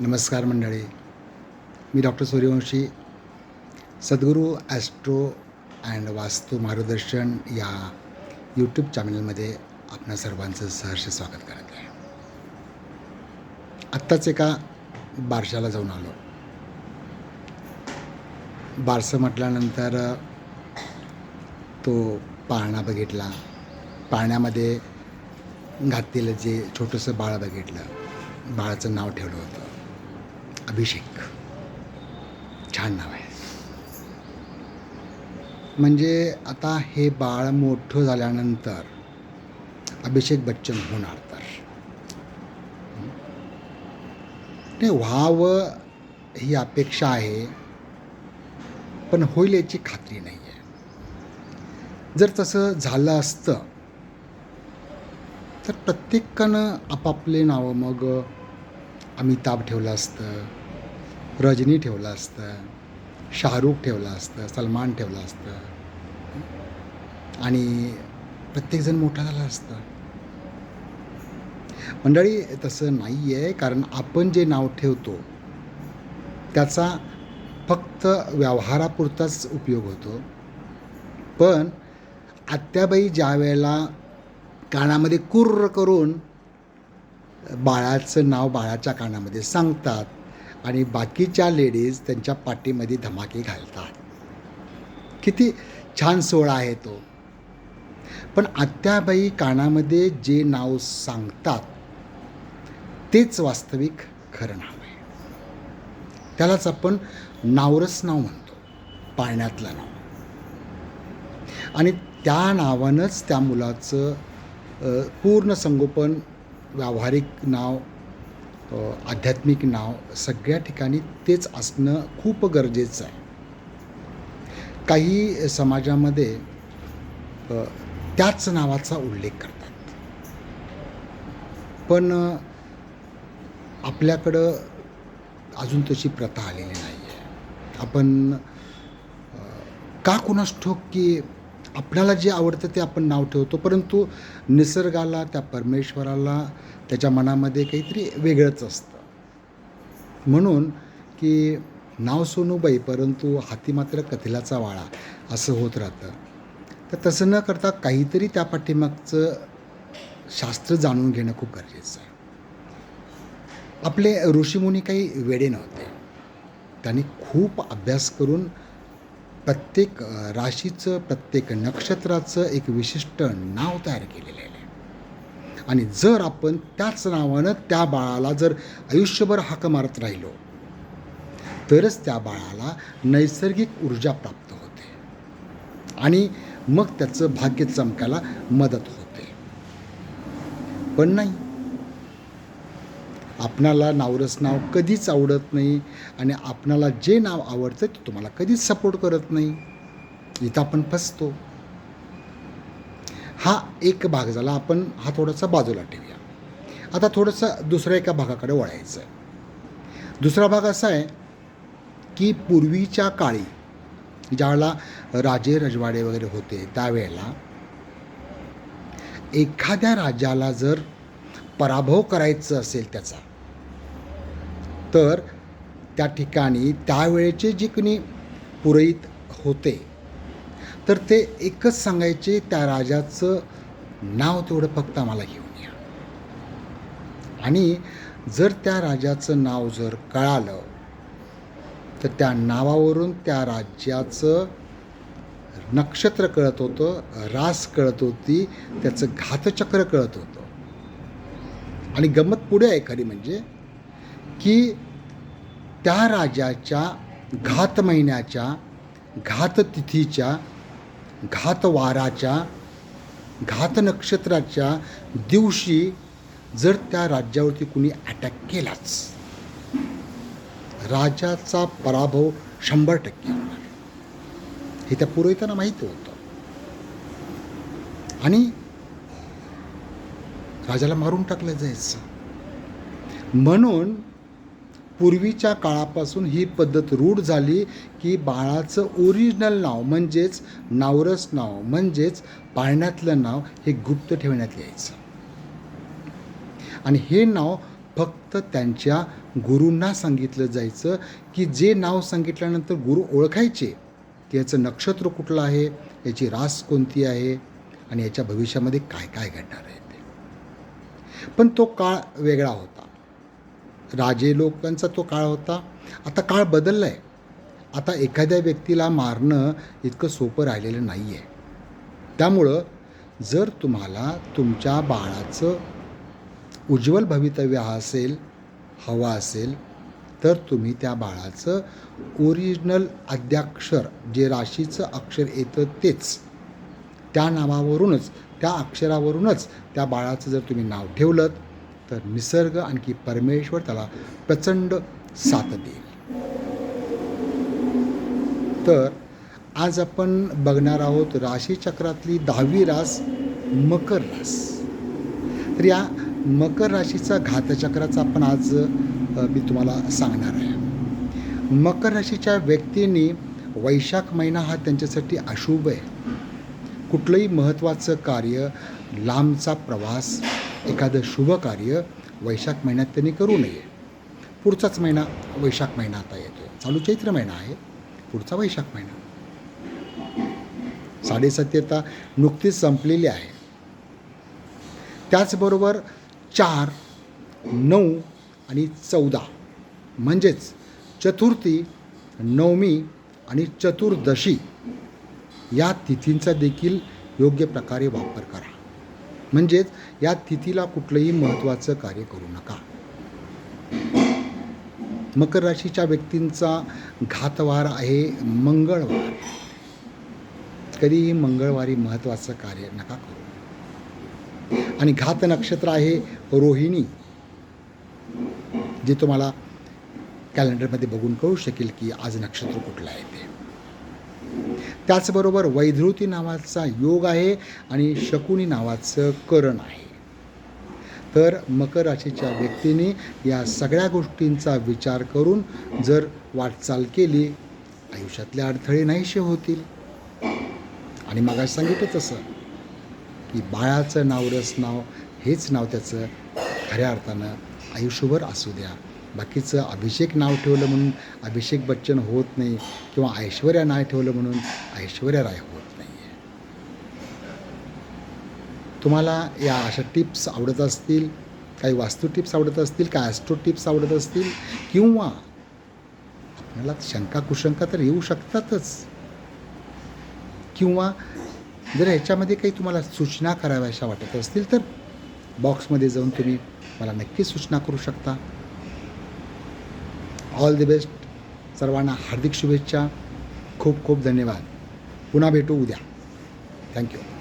नमस्कार मंडळी. मी doctor Suryavanshi. Sadguru astro and वास्तू मार्गदर्शन या यूट्यूब चॅनलमध्ये आपणा सर्वांचं सहर्ष स्वागत करत आहे. आत्ताच एका बारशाला जाऊन आलो. बारसं म्हटल्यानंतर तो पाळणा बघितला. पाळण्यामध्ये घातलेलं जे छोटंसं बाळ बघितलं. बाळाचं नाव ठेवलं होतं. अभिषेक. छान नाव आहे. म्हणजे आता हे बाळ मोठं झाल्यानंतर अभिषेक बच्चन होणार तर. ते व्हावं ही अपेक्षा आहे पण होईल याची खात्री नाही आहे जर तसं झालं असतं तर प्रत्येकानं आपापले नावं मग अमिताभ ठेवलं असतं रजनी ठेवलं असतं शाहरुख ठेवलं असतं सलमान ठेवलं असतं. आणि प्रत्येकजण मोठा झाला असतं. मंडळी तसं नाही आहे कारण आपण जे नाव ठेवतो त्याचा फक्त व्यवहारापुरताच उपयोग होतो. पण आत्याबाई ज्या वेळेला कानामध्ये कुर्र करून बाळाचं नाव बाळाच्या कानामध्ये सांगतात आणि बाकीच्या लेडीज त्यांच्या पाठीमध्ये धमाके घालतात. किती छान सोहळा आहे तो. पण आत्याबाई कानामध्ये जे नाव सांगतात तेच वास्तविक खरं नाव आहे. त्यालाच आपण नावरस नाव म्हणतो पाळण्यातलं नाव. आणि त्या नावानंच त्या मुलाचं पूर्ण संगोपन व्यावहारिक नाव आध्यात्मिक नाव सगळ्या ठिकाणी तेच असणं खूप गरजेचं आहे. काही समाजामध्ये त्याच नावाचा उल्लेख करतात. पण आपल्याकडं अजून तशी प्रथा आलेली नाही आहे आपण का कुणास ठोक की आपल्याला जे आवडतं ते आपण नाव ठेवतो. परंतु निसर्गाला त्या परमेश्वराला त्याच्या मनामध्ये काहीतरी वेगळंच असतं. म्हणून की नाव सोनूबाई परंतु हाती मात्र कथिलाचा वाळा असं होत राहतं. तर तसं न करता काहीतरी त्या पाठीमागचं शास्त्र जाणून घेणं खूप गरजेचं आहे. आपले ऋषीमुनी काही वेडे नव्हते. त्यांनी खूप अभ्यास करून प्रत्येक राशीचं प्रत्येक नक्षत्राचं एक विशिष्ट नाव तयार केलेलं आहे. आणि जर आपण त्याच नावानं त्या बाळाला जर आयुष्यभर हाक मारत राहिलो तरच त्या बाळाला नैसर्गिक ऊर्जा प्राप्त होते. आणि मग त्याचं भाग्य चमकायला मदत होते. पण नाही. आपणाला नावरस नाव कधीच आवडत नाही आणि आपणाला जे नाव आवडतं ते तुम्हाला कधीच सपोर्ट करत नाही. इथं आपण फसतो. हा एक भाग झाला. आपण हा थोडासा बाजूला ठेवूया. आता थोडंसं दुसऱ्या एका भागाकडे वळायचं आहे दुसरा भाग असा आहे की पूर्वीच्या काळी ज्यावेळेला राजे रजवाडे वगैरे होते त्यावेळेला एखाद्या राजाला जर पराभव करायचं असेल त्याचा. तर त्या ठिकाणी त्यावेळेचे जे कोणी पुरोहित होते तर ते एकच सांगायचे त्या राजाचं नाव तेवढं फक्त आम्हाला घेऊन या. आणि जर त्या राजाचं नाव जर कळालं तर त्या नावावरून त्या राज्याचं नक्षत्र कळत होतं रास कळत होती त्याचं घातचक्र कळत होतं. आणि गंमत पुढे आहे खरी म्हणजे की त्या राजाच्या घात महिन्याच्या घात तिथीच्या घात घात नक्षत्राच्या दिवशी जर त्या राज्यावरती कुणी अटॅक केलाच राजाचा पराभव शंभर टक्के होणार. हे त्या पुरोहितांना माहिती होतं. आणि राजाला मारून टाकलं जायचं. म्हणून पूर्वीच्या काळापासून ही पद्धत रूढ झाली की बाळाचं ओरिजिनल नाव म्हणजेच नावरस नाव म्हणजेच पाळण्यातलं नाव हे गुप्त ठेवण्यात यायचं. आणि हे नाव फक्त त्यांच्या गुरूंना सांगितलं जायचं की जे नाव सांगितल्यानंतर गुरु ओळखायचे की याचं नक्षत्र कुठलं आहे याची रास कोणती आहे आणि याच्या भविष्यामध्ये काय काय घडणार आहे. पण तो काळ वेगळा होता. राजे लोकांचा तो काळ होता. आता काळ बदलला आहे आता एखाद्या व्यक्तीला मारणं इतकं सोपं राहिलेलं नाही आहे त्यामुळं जर तुम्हाला तुमच्या बाळाचं उज्ज्वल भवितव्य हा असेल हवा असेल तर तुम्ही त्या बाळाचं ओरिजिनल आद्याक्षर जे राशीचं अक्षर येतं तेच त्या नावावरूनच त्या अक्षरावरूनच त्या बाळाचं जर तुम्ही नाव ठेवलं तर निसर्ग आणखी परमेश्वर त्याला प्रचंड साथ देईल. तर आज आपण बघणार आहोत राशीचक्रातली दहावी रास मकर रास. तर या मकर राशीचा घातचक्राचा आपण आज मी तुम्हाला सांगणार आहे. मकर राशीच्या व्यक्तींनी वैशाख महिना हा त्यांच्यासाठी अशुभ आहे. कुठलंही महत्त्वाचं कार्य लांबचा प्रवास एखादं शुभ कार्य वैशाख महिन्यात त्यांनी करू नये. पुढचाच महिना वैशाख महिना आता येतो चालू चैत्र महिना आहे. पुढचा वैशाख महिना. साडेसत्यता नुकतीच संपलेली आहे. त्याचबरोबर चार नऊ आणि चौदा म्हणजेच चतुर्थी नवमी आणि चतुर्दशी या तिथींचा देखील योग्य प्रकारे वापर करा. म्हणजेच या तिथीला कुठलंही महत्त्वाचं कार्य करू नका. मकर राशीच्या व्यक्तींचा घातवार आहे मंगळवार. कधीही मंगळवारी महत्त्वाचं कार्य नका करू. आणि घात नक्षत्र आहे रोहिणी जे तुम्हाला कॅलेंडरमध्ये बघून कळू शकेल की आज नक्षत्र कुठलं आहे ते. त्याचबरोबर वैधृती नावाचा योग आहे आणि शकुनी नावाचं करण आहे. तर मकर राशीच्या व्यक्तीने या सगळ्या गोष्टींचा विचार करून जर वाटचाल केली आयुष्यातले अडथळे नाहीसे होतील. आणि मग सांगितलं तसं की बाळाचं नाव रस नाव हेच नाव त्याचं खऱ्या अर्थानं आयुष्यभर असू द्या. बाकीचं अभिषेक नाव ठेवलं म्हणून अभिषेक बच्चन होत नाही किंवा ऐश्वर्या नाव ठेवलं म्हणून ऐश्वर्या राय होत नाही आहे तुम्हाला या अशा टिप्स आवडत असतील काही वास्तू टिप्स आवडत असतील काही ॲस्ट्रो टिप्स आवडत असतील किंवा आपल्याला शंका कुशंका तर येऊ शकतातच. किंवा जर ह्याच्यामध्ये काही तुम्हाला सूचना कराव्याशा वाटत असतील तर बॉक्समध्ये जाऊन तुम्ही मला नक्की सूचना करू शकता. All the best. सर्वांना हार्दिक शुभेच्छा. खूप खूप धन्यवाद. पुन्हा भेटू उद्या. थँक्यू.